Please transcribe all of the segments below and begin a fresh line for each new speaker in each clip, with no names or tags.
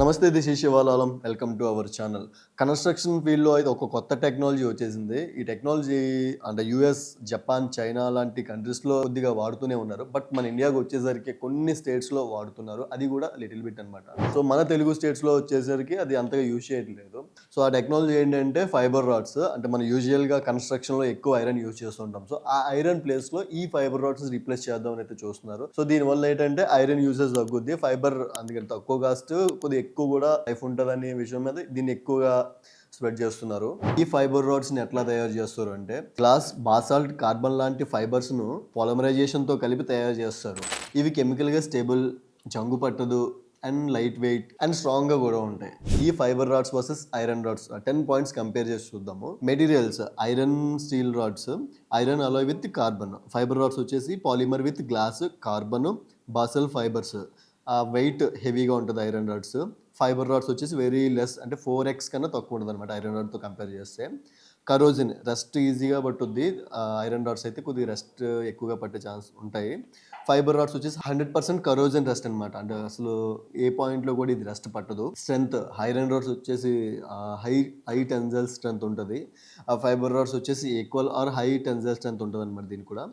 నమస్తే దిస్ ఈ శివాలాలం welcome to our channel. Construction ఫీల్డ్లో అయితే ఒక కొత్త టెక్నాలజీ వచ్చేసింది. ఈ టెక్నాలజీ అంటే యూఎస్ జపాన్ చైనా లాంటి కంట్రీస్లో కొద్దిగా వాడుతూనే ఉన్నారు. బట్ మన ఇండియాకి వచ్చేసరికి కొన్ని స్టేట్స్లో వాడుతున్నారు. అది కూడా లిటిల్ బిట్ అనమాట సో మన తెలుగు స్టేట్స్లో వచ్చేసరికి అది అంతగా యూజ్ చేయట్లేదు. సో ఆ టెక్నాలజీ ఏంటంటే ఫైబర్ రాడ్స్. అంటే మనం యూజువల్గా కన్స్ట్రక్షన్లో ఎక్కువ ఐరన్ యూజ్ చేస్తుంటాం. సో ఆ ఐరన్ ప్లేస్లో ఈ ఫైబర్ రాడ్స్ రీప్లేస్ చేద్దామని అయితే చూస్తున్నారు. సో దీనివల్ల ఏంటంటే ఐరన్ యూజెస్ తగ్గుద్ది. ఫైబర్ అందుకని తక్కువ కాస్ట్ కొద్దిగా ఎక్కువ కూడా లైఫ్ ఉంటుంది అనే విషయం మీద దీన్ని ఎక్కువగా స్ప్రెడ్ చేస్తున్నారు. ఈ ఫైబర్ రాడ్స్ని ఎట్లా తయారు చేస్తారు అంటే గ్లాస్ బాసాల్ట్ కార్బన్ లాంటి ఫైబర్స్ను తో కలిపి తయారు చేస్తారు. ఇవి కెమికల్గా స్టేబుల్ జంగు పట్టదు అండ్ లైట్ వెయిట్ అండ్ స్ట్రాంగ్గా కూడా ఉంటాయి. ఈ fibre rods versus iron rods ten points compare చేసి చూద్దాము. Materials iron steel rods iron alloy with carbon fibre rods వచ్చేసి polymer with glass carbon basalt fibres weight హెవీగా ఉంటుంది ఐరన్ రాడ్స్ ఫైబర్ రాడ్స్ వచ్చేసి వెరీ లెస్ అంటే four x కన్నా తక్కువ ఉంటుంది అనమాట ఐరన్ రాడ్తో కంపేర్ చేస్తే. కరోజిన్ రెస్ట్ ఈజీగా పట్టుద్ది. ఐరన్ రాడ్స్ అయితే కొద్దిగా రెస్ట్ ఎక్కువగా పట్టే ఛాన్స్ ఉంటాయి. ఫైబర్ రాడ్స్ వచ్చేసి హండ్రెడ్ పర్సెంట్ కరోజన్ రెస్ట్ అనమాట అంటే అసలు ఏ పాయింట్లో కూడా ఇది రెస్ట్ పట్టదు. స్ట్రెంత్ ఐరన్ రాడ్స్ వచ్చేసి హై హై టెన్జల్ స్ట్రెంత్ ఉంటుంది. ఆ ఫైబర్ రాడ్స్ వచ్చేసి equal or high tensile strength ఉంటుంది అనమాట దీనికి కూడా.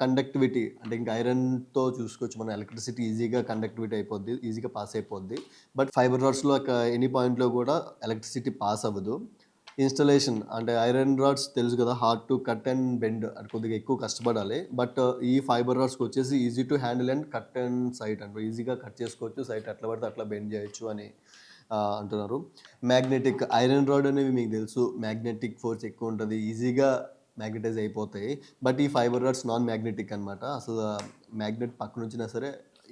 కండక్టివిటీ అంటే ఇంకా ఐరన్తో చూసుకోవచ్చు. మన ఎలక్ట్రిసిటీ ఈజీగా కండక్టివిటీ అయిపోద్ది ఈజీగా పాస్ అయిపోద్ది. బట్ ఫైబర్ రాడ్స్లో ఎనీ పాయింట్లో కూడా ఎలక్ట్రిసిటీ పాస్ అవ్వదు. ఇన్స్టలేషన్ అంటే ఐరన్ రాడ్స్ తెలుసు కదా hard to cut and bend అంటే కొద్దిగా ఎక్కువ కష్టపడాలి. బట్ ఈ ఫైబర్ రాడ్స్కి వచ్చేసి easy to handle and cut and site అంటే ఈజీగా కట్ చేసుకోవచ్చు సైట్ ఎట్లా పడితే అట్లా బెండ్ చేయొచ్చు అని అంటున్నారు. మ్యాగ్నెటిక్ ఐరన్ రాడ్ అనేవి మీకు తెలుసు. మ్యాగ్నెటిక్ ఫోర్స్ ఎక్కువ ఉంటుంది. ఈజీగా మ్యాగ్నెటైజ్ అయిపోతాయి. బట్ ఈ ఫైబర్ రాడ్స్ నాన్ మ్యాగ్నెటిక్ అనమాట అసలు మ్యాగ్నెట్ పక్కన వచ్చినా సరే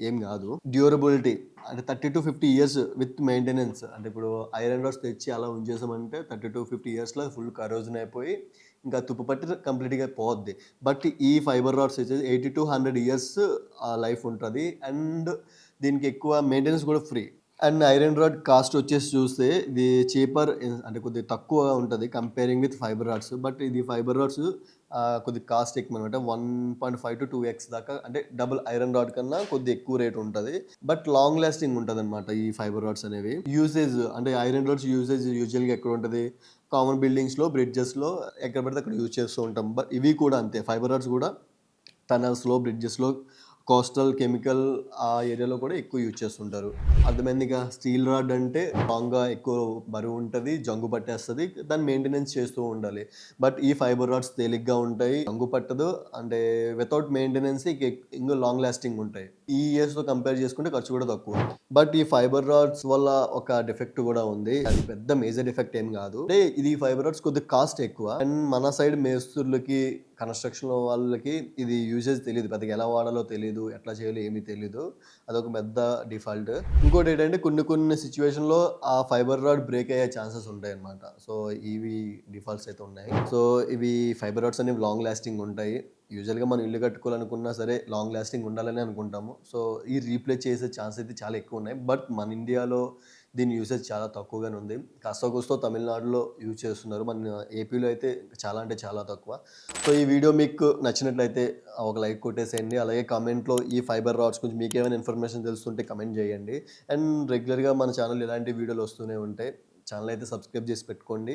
ఏం కాదు. డ్యూరబిలిటీ అంటే thirty to fifty years with maintenance అంటే ఇప్పుడు ఐరన్ రాడ్స్ తెచ్చి అలా ఉంచేసామంటే థర్టీ టు ఫిఫ్టీ ఇయర్స్లో ఫుల్ కరోజన్ అయిపోయి ఇంకా తుప్పు పట్టి కంప్లీట్గా పోద్ది. బట్ ఈ ఫైబర్ రాడ్స్ వచ్చేసి eighty to hundred years life ఉంటుంది. అండ్ దీనికి ఎక్కువ మెయింటెనెన్స్ కూడా free and iron rod cost వచ్చేసి చూస్తే ఇది చీపర్ అంటే కొద్దిగా తక్కువ ఉంటుంది comparing with fibre rods but ఇది ఫైబర్ రాడ్స్ కొద్దిగా కాస్ట్ ఎక్కువ అనమాట one point five to two x దాకా అంటే డబుల్ ఐరన్ రాడ్ కన్నా కొద్ది ఎక్కువ రేట్ ఉంటుంది. బట్ లాంగ్ లాస్టింగ్ ఉంటుంది అనమాట ఈ ఫైబర్ రాడ్స్ అనేవి. యూసేజ్ అంటే ఐరన్ రాడ్స్ యూసేజ్ యూజువల్గా ఎక్కడ ఉంటుంది? కామన్ బిల్డింగ్స్లో బ్రిడ్జెస్లో ఎక్కడ పడితే అక్కడ యూజ్ చేస్తూ ఉంటాం. బట్ ఇవి కూడా అంతే ఫైబర్ రాడ్స్ కూడా టనల్స్లో బ్రిడ్జెస్లో కోస్టల్ కెమికల్ ఆ ఏరియాలో కూడా ఎక్కువ యూజ్ చేస్తుంటారు. అర్థమైందిగా? స్టీల్ రాడ్ అంటే స్ట్రాంగ్గా ఎక్కువ బరువు ఉంటుంది జంగు పట్టేస్తుంది దాన్ని మెయింటెనెన్స్ చేస్తూ ఉండాలి. బట్ ఈ ఫైబర్ రాడ్స్ తేలిగ్గా ఉంటాయి జంగు పట్టదు అంటే వితౌట్ మెయింటెనెన్స్ ఇంకా లాంగ్ లాస్టింగ్ ఉంటాయి. ఈ ఇయర్స్తో కంపేర్ చేసుకుంటే ఖర్చు కూడా తక్కువ. బట్ ఈ ఫైబర్ రాడ్స్ వల్ల ఒక డిఫెక్ట్ కూడా ఉంది. అది పెద్ద మేజర్ డిఫెక్ట్ ఏం కాదు. అంటే ఇది ఫైబర్ రాడ్స్ కొద్దిగా కాస్ట్ ఎక్కువ. అండ్ మన సైడ్ మేస్తుర్లకి కన్స్ట్రక్షన్ వాళ్ళకి ఇది యూజెస్ తెలియదు పెద్దగా ఎలా వాడాలో తెలియదు ఎట్లా చేయాలో ఏమీ తెలియదు అదొక పెద్ద డిఫాల్ట్ ఇంకోటి ఏంటంటే కొన్ని కొన్ని సిచ్యువేషన్లో ఆ ఫైబర్ రాడ్ బ్రేక్ అయ్యే ఛాన్సెస్ ఉంటాయి అన్నమాట. సో ఇవి డిఫాల్ట్స్ అయితే ఉన్నాయి. సో ఇవి ఫైబర్ రాడ్స్ అనేవి లాంగ్ లాస్టింగ్ ఉంటాయి. యూజువల్గా మనం ఇల్లు కట్టుకోవాలనుకున్నా సరే లాంగ్ లాస్టింగ్ ఉండాలని అనుకుంటాము. సో ఈ రీప్లేస్ చేసే ఛాన్స్ అయితే చాలా ఎక్కువ ఉన్నాయి. బట్ మన ఇండియాలో దీని యూసేజ్ చాలా తక్కువగానే ఉంది. కాస్త కూస్తో తమిళనాడులో యూజ్ చేస్తున్నారు. మన ఏపీలో అయితే చాలా అంటే చాలా తక్కువ. సో ఈ వీడియో మీకు నచ్చినట్లయితే ఒక లైక్ కొట్టేసేయండి. అలాగే కామెంట్లో ఈ ఫైబర్ రాడ్స్ గురించి మీకు ఏమైనా ఇన్ఫర్మేషన్ తెలుస్తుంటే కమెంట్ చేయండి. అండ్ రెగ్యులర్గా మన ఛానల్ ఇలాంటి వీడియోలు వస్తూనే ఉంటాయి. ఛానల్ అయితే సబ్స్క్రైబ్ చేసి పెట్టుకోండి.